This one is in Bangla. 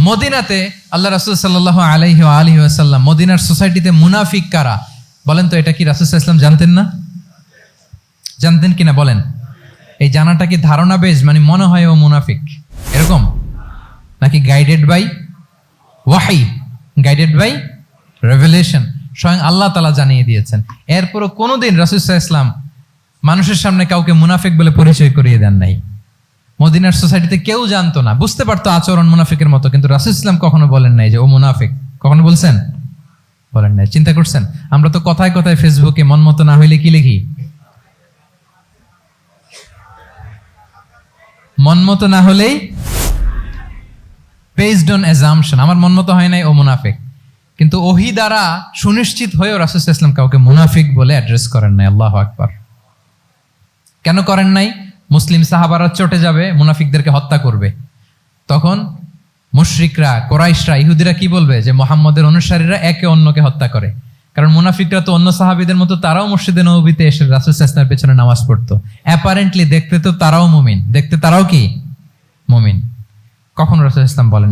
মদিনাতে আল্লাহ রাসুল সাল্লাহ আলাইহি আলহি আসাল্লাম মদিনার সোসাইটিতে মুনাফিক কারা? বলেন তো, এটা কি রাসুল ইসলাম জানতেন না? জানতেন কিনা বলেন। এই জানাটা কি ধারণা বেশ মানে মনে হয় ও মুনাফিক। এরকম? নাকি গাইডেড বাই ওয়াহাই গাইডেড বাই রেভেলেশন স্বয়ং আল্লাহ তালা জানিয়ে দিয়েছেন। এরপরও কোনোদিন রাসুসাহ ইসলাম মানুষের সামনে কাউকে মুনাফিক বলে পরিচয় করিয়ে দেন নাই। মদিনার সোসাইটিতে কেউ জানতো না। বুঝতে পারতো আচরণ মুনাফিকের মতো, কিন্তু রাসুল ইসলাম কখনো বলেন নাই যে, ও মুনাফিক। কখনো বলছেন? বলেন নাই। চিন্তা করছেন? আমরা তো কথায় কথায় ফেসবুকে মন মতো না হইলে কি লিখি? মন মতো না হলেই বেসড অন অ্যাজামশন আমার মন মতো হয় নাই, ও মুনাফিক। কিন্তু ওহি দ্বারা সুনিশ্চিত হয়েও রাসুল ইসলাম কাউকে মুনাফিক বলে অ্যাড্রেস করেন নাই। আল্লাহ আকবার। কেন করেন নাই? মুসলিম সাহাবারা চটে যাবে, মুনাফিকদেরকে হত্যা করবে। তখন মুশরিকরা, কোরাইশরা, ইহুদিরা কি বলবে? যে মোহাম্মদের অনুসারীরা একে অন্যকে হত্যা করে। কারণ মুনাফিকরা তো অন্য সাহাবিদের মতো তারাও মসজিদে নবীতে এসে রাসুল ইসলামের পেছনে নামাজ পড়তো। অ্যাপারেন্টলি দেখতে তো তারাও মুমিন। দেখতে তারাও কি? মুমিন। কখন রাসুল ইসলাম বলেন